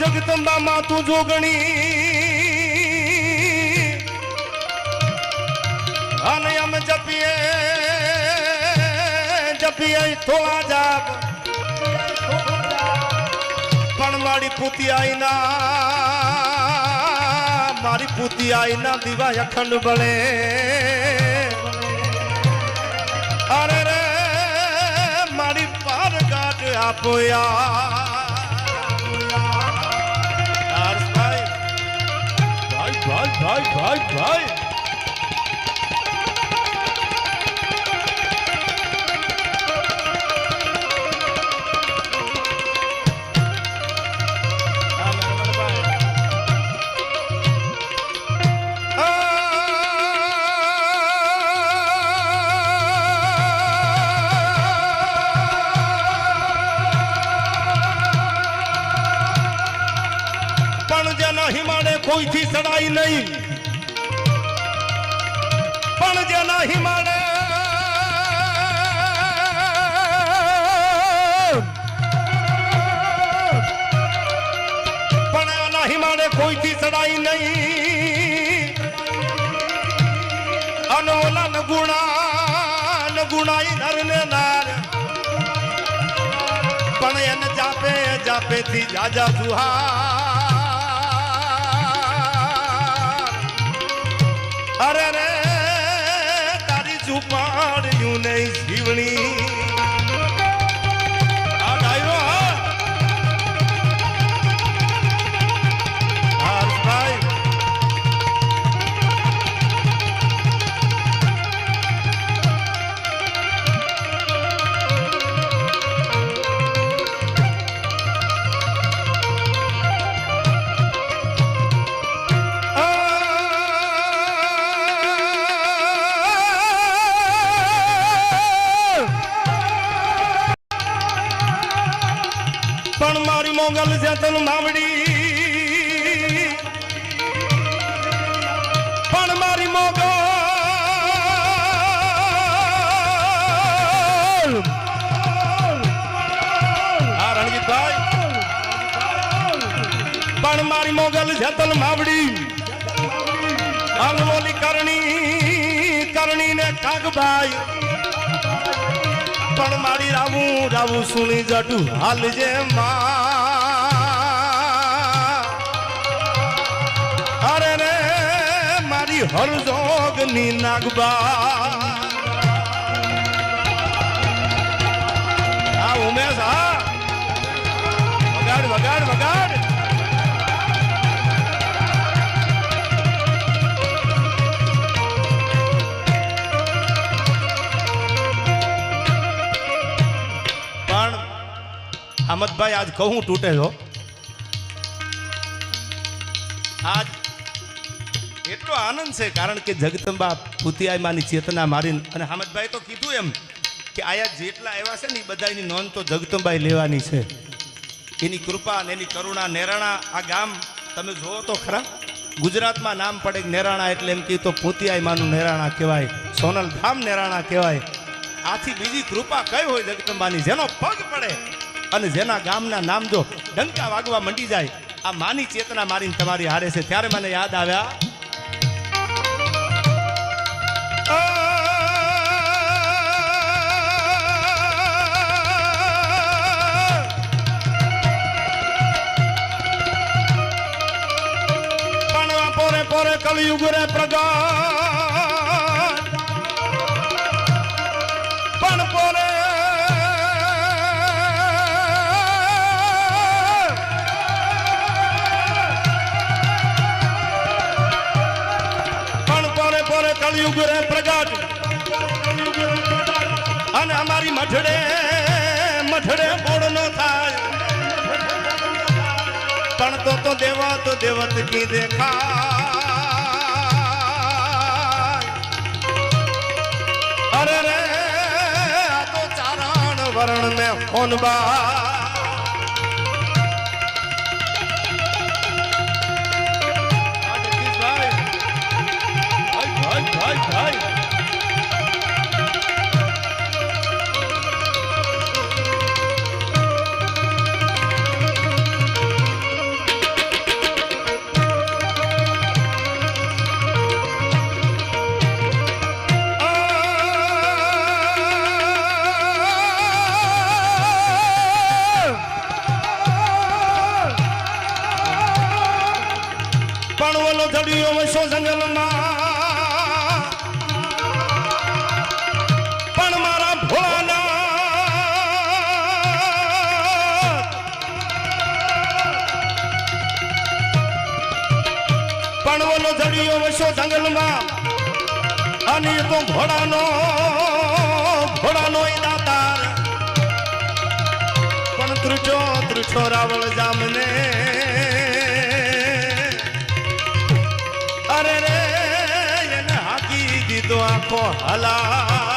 જગદંબા માં તું જોગણી અને અમે જપીએ જપીએ થોડા જાપ પણ મારી પૂતી આઈના, મારી પૂતી આઈના દીવા અખંડ બળે. અરે રે, મારી પાર ગાઢ આપો ભાઈ ભાઈ ભાઈ. પણ જેના હિમાડે કોઈથી સડાઈ નહીં. પણ જેના હિમાડે પણ એના હિમાડે કોઈથી સડાઈ નહીં. અને ઓલા નગુણા નગુણાઈ નરને નાર. પણ એને જાપે, જાપેથી જાજા સુહાર. અરે રે તારી ઝુંપાડ્યું નહીં જીવણી. મારી જતન માવડી. પણ મારી મોગો પણ મારી મોગલ જતન તન માવડી. અંગમોલી કરણી કરણી ને કાગભાઈ પણ મારી રાવું રાવું સુણી જટું હાલ જે અરે મારી હરજોગ નાગબા ઉમેશ, હા. વગાડ વગાડ વગાડ. પણ અમદભાઈ આજ કહું તૂટે છો આજ એટલો આનંદ છે, કારણ કે જગદંબા ભૂતિયામાની ચેતના મારીને, અને હામદભાઈ તો કીધું એમ કે આયા જેટલા આવ્યા છે ને એ બધાની નોંધ તો જગદંબાઈ લેવાની છે. એની કૃપા અને એની કરુણા, નેરાણા, આ ગામ તમે જુઓ તો ખરા. ગુજરાતમાં નામ પડે નેરાણા એટલે એમ કીધું તો પોતિયાઈમાનું નેરાણા કહેવાય સોનલ ધામ નેરાણા કહેવાય. આથી બીજી કૃપા કઈ હોય જગદંબાની? જેનો પગ પડે અને જેના ગામના નામ જો ડંકા વાગવા મંડી જાય, આ માની ચેતના મારીને તમારી હારે છે. ત્યારે મને યાદ આવ્યા કલયુગ રે પણ પોરે પોરે પોરે કલયુગ રે પ્રગટ અને અમારી મઠડે મઠડે બોડ નો થાય. પણ તો તો દેવા તો દેવત કી દેખાય. અરે રે તો ચારણ વરણ મેં હોનબા. આ જંગલમાં પણ મારા ભોળાના પણ ઓલો જડિયો વસો જંગલમાં અને તો ભોળાનો ભોળાનો દાતાર પણ ત્રુચો ત્રુચો રાવળ જામને આખો હલા